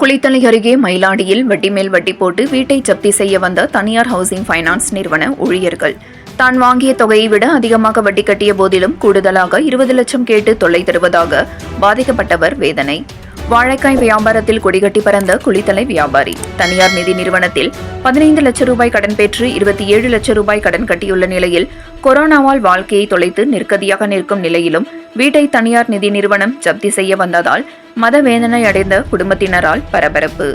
குளித்தலை அருகே மயிலாடியில் வட்டி மேல் வட்டி போட்டு வீட்டை ஜப்தி செய்ய வந்த தனியார் ஹவுசிங் ஃபைனான்ஸ் நிறுவன ஊழியர்கள். தான் வாங்கிய தொகையை விட அதிகமாக வட்டி கட்டிய போதிலும் கூடுதலாக இருபது லட்சம் கேட்டு தொல்லை தருவதாக பாதிக்கப்பட்டவர் வேதனை. வாழைக்காய் வியாபாரத்தில் கொடிகட்டி பறந்த குளித்தலை வியாபாரி. தனியார் நிதி நிறுவனத்தில் பதினைந்து லட்சம் ரூபாய் கடன் பெற்று இருபத்தி ஏழு லட்சம் ரூபாய் கடன் கட்டியுள்ள நிலையில் கொரோனாவால் வாழ்க்கையை தொலைத்து நிற்கதியாக நிற்கும் நிலையிலும் வீட்டை தனியார் நிதி நிறுவனம் ஜப்தி செய்ய வந்ததால் மதவேதனை அடைந்த குடும்பத்தினரால் பரபரப்பு.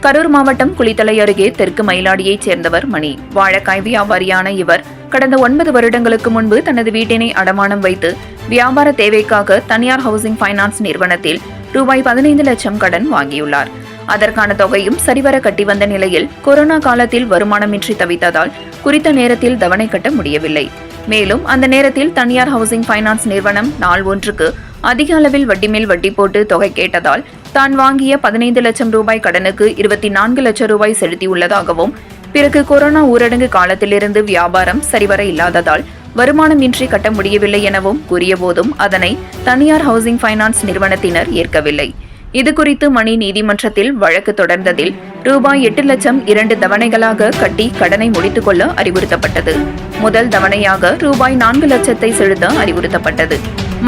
கரூர் மாவட்டம் குளித்தலை அருகே தெற்கு மயிலாடியைச் சேர்ந்தவர் மணி. வாழைக்காய் வியாபாரியான இவர் கடந்த ஒன்பது வருடங்களுக்கு முன்பு தனது வீட்டினை அடமானம் வைத்து வியாபார தேவைக்காக தனியார் ஹவுசிங் ஃபைனான்ஸ் நிறுவனத்தில் ரூபாய் பதினைந்து லட்சம் கடன் வாங்கியுள்ளார். அதற்கான தொகையும் சரிவர கட்டி வந்த நிலையில் கொரோனா காலத்தில் வருமானமின்றி தவித்ததால் குறித்த நேரத்தில் தவணை கட்ட முடியவில்லை. மேலும் அந்த நேரத்தில் தனியார் ஹவுசிங் ஃபைனான்ஸ் நிறுவனம் நாள் ஒன்றுக்கு அதிக அளவில் வட்டி மேல் வட்டி போட்டு தொகை கேட்டதால் தான் வாங்கிய பதினைந்து லட்சம் ரூபாய் கடனுக்கு இருபத்தி நான்கு லட்சம் ரூபாய் செலுத்தியுள்ளதாகவும் பிறகு கொரோனா ஊரடங்கு காலத்திலிருந்து வியாபாரம் சரிவர இல்லாததால் வருமானமின்றி கட்ட முடியவில்லை எனவும் கூறியபோதும் அதனை தனியார் ஹவுசிங் ஃபைனான்ஸ் நிறுவனத்தினர் ஏற்கவில்லை. இதுகுறித்து மணி நீதிமன்றத்தில் வழக்கு தொடர்ந்ததில் ரூபாய் எட்டு லட்சம் இரண்டு தவணைகளாக கட்டி கடனை முடித்துக் கொள்ள அறிவுறுத்தப்பட்டது. முதல் தவணையாக ரூபாய் நான்கு லட்சத்தை செலுத்த அறிவுறுத்தப்பட்டது.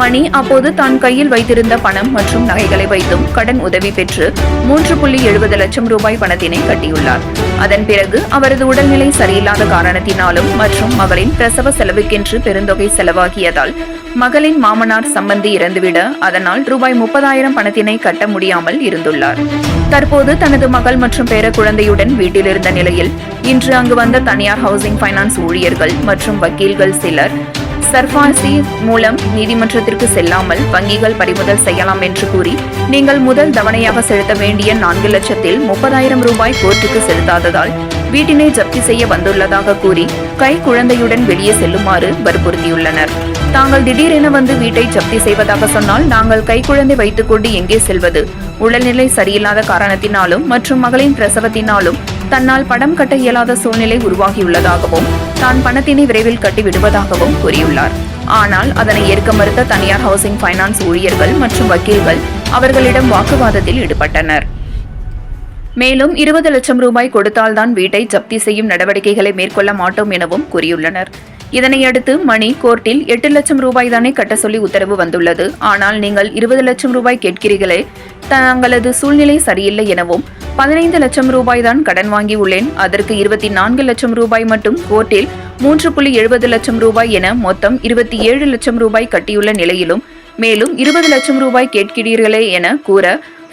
மணி அப்போது தான் கையில் வைத்திருந்த பணம் மற்றும் நகைகளை வைத்தும் கடன் உதவி பெற்று மூன்று புள்ளி எழுபது லட்சம் ரூபாய் பணத்தினை கட்டியுள்ளார். அதன் பிறகு அவரது உடல்நிலை சரியில்லாத காரணத்தினாலும் மற்றும் மகளின் பிரசவ செலவுக்கென்று பெருந்தொகை செலவாகியதால் மகளின் மாமனார் சம்பந்தி இறந்துவிட அதனால் ரூபாய் முப்பதாயிரம் பணத்தினை கட்ட முடியாமல் இருந்துள்ளார். தற்போது தனது மகள் மற்றும் பேர குழந்தையுடன் வீட்டில் இருந்த நிலையில் இன்று அங்கு வந்த தனியார் ஹவுசிங் ஃபைனான்ஸ் ஊழியர்கள் மற்றும் வக்கீல்கள் சிலர் சர்பாசி மூலம் நீதிமன்றத்திற்கு செல்லாமல் வங்கிகள் பறிமுதல் செய்யலாம் என்று கூறி நீங்கள் முதல் தவணையாக செலுத்த வேண்டிய நான்கு லட்சத்தில் முப்பதாயிரம் ரூபாய் கோர்ட்டுக்கு செலுத்தாததால் வீட்டினை ஜப்தி செய்ய வந்துள்ளதாக கூறி கை குழந்தையுடன் வெளியே செல்லுமாறு வற்புறுத்தியுள்ளனர். தாங்கள் திடீரென வந்து வீட்டை ஜப்தி செய்வதாக சொன்னால் நாங்கள் கைக்குழந்தை வைத்துக்கொண்டு எங்கே செல்வது? உடல்நிலை சரியில்லாத காரணத்தினாலும் மற்றும் மகளின் பிரசவத்தினாலும் தன்னால் படம் கட்ட இயலாத சூழ்நிலை உருவாகியுள்ளதாகவும் தான் பணத்தினை விரைவில் கட்டி விடுவதாகவும் கூறியுள்ளார். ஆனால் அதனை ஏற்க மறுத்த தனியார் ஹவுசிங் ஃபைனான்ஸ் ஊழியர்கள் மற்றும் வக்கீல்கள் அவர்களிடம் வாக்குவாதத்தில் ஈடுபட்டனர். மேலும் இருபது லட்சம் ரூபாய் கொடுத்தால்தான் வீட்டை ஜப்தி செய்யும் நடவடிக்கைகளை மேற்கொள்ள மாட்டோம் எனவும் கூறியுள்ளனர். இதனையடுத்து மணி கோர்ட்டில் எட்டு லட்சம் ரூபாய் தானே கட்ட சொல்லி உத்தரவு வந்துள்ளது. ஆனால் நீங்கள் இருபது லட்சம் ரூபாய் கேட்கிறீர்களே தங்களது சூழ்நிலை சரியில்லை எனவும் பதினைந்து லட்சம் ரூபாய் தான் கடன் வாங்கி உள்ளேன் அதற்கு இருபத்தி நான்கு லட்சம் ரூபாய் மட்டும் கோர்ட்டில் மூன்று புள்ளி எழுபது லட்சம் ரூபாய் என மொத்தம் இருபத்தி ஏழு லட்சம் ரூபாய் கட்டியுள்ள நிலையிலும் மேலும் இருபது லட்சம் ரூபாய் கேட்கிறீர்களே என கூற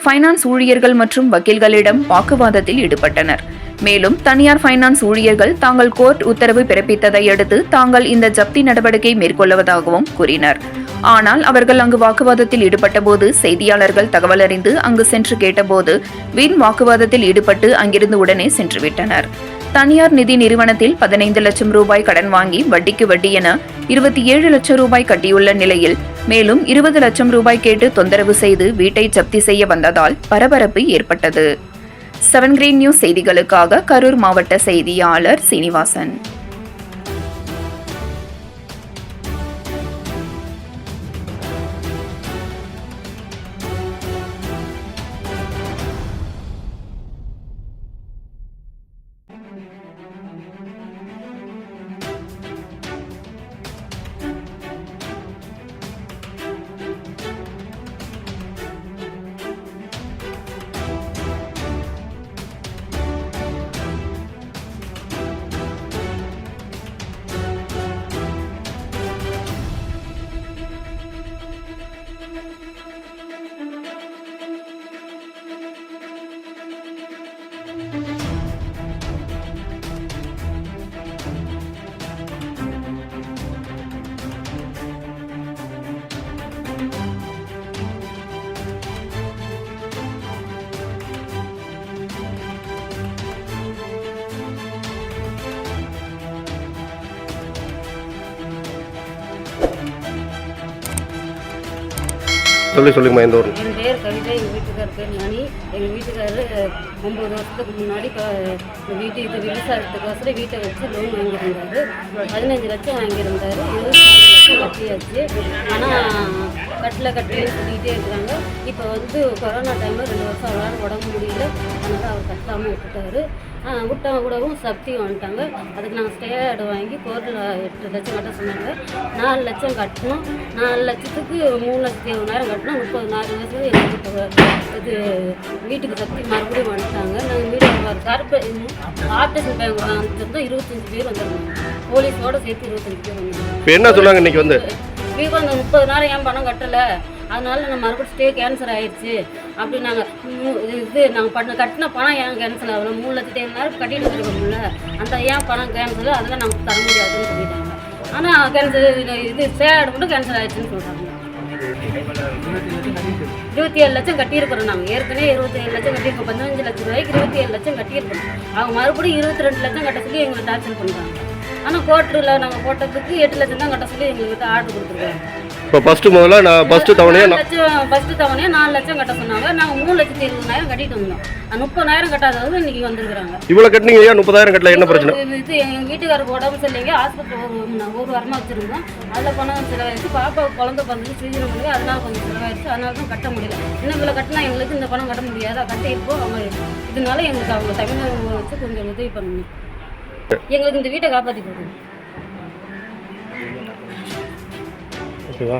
ஃபைனான்ஸ் ஊழியர்கள் மற்றும் வக்கீல்களிடம் வாக்குவாதத்தில் ஈடுபட்டனர். மேலும் தனியார் ஃபைனான்ஸ் ஊழியர்கள் தாங்கள் கோர்ட் உத்தரவு பிறப்பித்ததை அடுத்து தாங்கள் இந்த ஜப்தி நடவடிக்கை மேற்கொள்வதாகவும் கூறினர். ஆனால் அவர்கள் அங்கு வாக்குவாதத்தில் ஈடுபட்டபோது செய்தியாளர்கள் தகவல் அறிந்து அங்கு சென்று கேட்டபோது வீண் வாக்குவாதத்தில் ஈடுபட்டு அங்கிருந்து உடனே சென்றுவிட்டனர் தனியார் நிதி நிறுவனத்தில் பதினைந்து லட்சம் ரூபாய் கடன் வாங்கி வட்டிக்கு வட்டி என இருபத்தி ஏழு லட்சம் ரூபாய் கட்டியுள்ள நிலையில் மேலும் இருபது லட்சம் ரூபாய் கேட்டு தொந்தரவு செய்து வீட்டை ஜப்தி செய்ய வந்ததால் பரபரப்பு ஏற்பட்டது. செவன் கிரீன் நியூஸ் செய்திகளுக்காக கரூர் மாவட்ட செய்தியாளர் சீனிவாசன். சொல்லி சொல்லுங்கம்மா எந்த ஊர் என் பேர் கவிதா எங்கள் வீட்டுக்கார் பேர் மணி எங்கள் வீட்டுக்காரர் ஒம்பது வருஷத்துக்கு முன்னாடி இப்போ வீட்டு இது விவசாயத்துக்கோசரம் வீட்டை வச்சு லோன் வாங்கியிருந்தாரு. பதினஞ்சு லட்சம் வாங்கியிருந்தாரு. இருபத்தி லட்சம் கட்டியாச்சு. ஆனால் கட்டில் கட்டிலன்னு சொல்லிக்கிட்டே இருக்கிறாங்க. இப்போ வந்து கொரோனா டைமில் ரெண்டு வருஷம் அவரால் உடம்பு முடியல. அதனால் அவர் கட்டாமல் விட்டுட்டாரு. விட்டா விட்டவங்க கூடவும் சக்தி வந்துட்டாங்க அதுக்கு நாங்கள் ஸ்டே ஆர்டு வாங்கி கோர்ட்டில் எட்டு லட்சம் கட்ட சொன்னாங்க. நாலு லட்சம் கட்டணும். நாலு லட்சத்துக்கு மூணு லட்சத்தி எழுபதாயிரம் கட்டணும். முப்பது நாலு வருஷம் எங்களுக்கு இது வீட்டுக்கு சக்தி மறுபடியும் வந்துட்டாங்க நாங்கள் வீடு கருப்பு ஆப்ரேஷன் பேங்க் வாங்கிட்டு இருபத்தஞ்சு பேர் வந்துருந்தோம். போலீஸோட சேர்த்து இருபத்தஞ்சு பேர் வந்தாங்க என்ன சொன்னாங்க இன்னைக்கு வந்து? இப்போ அந்த முப்பது நாள் ஏன் பணம் கட்டலை? அதனால நம்ம மறுபடியும் ஸ்டே கேன்சல் ஆயிடுச்சு. அப்படி நாங்கள் இது நாங்கள் பண்ண கட்டின பணம் ஏன் கேன்சல் ஆகல? மூணு லட்சத்தி ஐம்பதாயிரம் கட்டிட்டு வந்துருக்கோம்ல. அந்த ஏன் பணம் கேன்சல் அதெல்லாம் நமக்கு தர முடியாதுன்னு சொல்லிட்டாங்க. ஆனால் கேன்சல் இது ஸ்டே மட்டும் கேன்சல் ஆயிடுச்சுன்னு சொல்கிறாங்க இருபத்தி ஏழு லட்சம் கட்டியிருக்கிறோம் நாங்கள் ஏற்கனவே இருபத்தி ஏழு லட்சம் கட்டியிருக்கோம். பதினஞ்சு லட்சம் ரூபாய்க்கு இருபத்தி ஏழு லட்சம் கட்டியிருக்கோம். அவங்க மறுபடியும் இருபத்தி ரெண்டு லட்சம் கட்ட சொல்லி எங்களை டார்ச்சர் பண்ணுறாங்க ஆனால் கோர்ட்டில் நாங்கள் போட்டதுக்கு எட்டு லட்சம் தான் கட்ட சொல்லி எங்கள்கிட்ட ஆர்டர் கொடுத்துருக்காங்க. இப்போ ஃபஸ்ட்டு முதல்ல நான் ஃபஸ்ட்டு தவணையாக லட்சம் ஃபர்ஸ்ட் தவணையாக நாலு லட்சம் கட்ட சொன்னாங்க. நாங்கள் மூணு லட்சத்தி இருபதாயிரம் கட்டிட்டு வந்தோம். அந்த முப்பதாயிரம் கட்டாதவங்க இன்னைக்கு வந்திருக்கிறாங்க. இவ்வளோ கட்டினீங்க ஐயா முப்பதாயிரம் கட்டல? என்ன பிரச்சனை? இது எங்கள் வீட்டுக்காரருக்கு உடம்பு சரியில்லைங்க. ஆஸ்பத்திரி ஒரு ஒரு வாரமாக வச்சுருந்தோம். அதில் பணம் செலவாயிடுச்சு. பாப்பா குழந்தை பிறந்து சீக்கிரம் பண்ணி அதனால கொஞ்சம் செலவாயிடுச்சு. அதனால தான் கட்ட முடியல. இன்னும் இவ்வளோ கட்டினா எங்களுக்கு இந்த பணம் கட்ட முடியாது. கட்டி இருப்போம் அவங்க இதனால எங்களுக்கு அவங்க தமிழக வச்சு கொஞ்சம் உதவி பண்ணணும். எங்களுக்கு இந்த வீட்டை காப்பாற்றி கொடுங்க. ஓகேவா?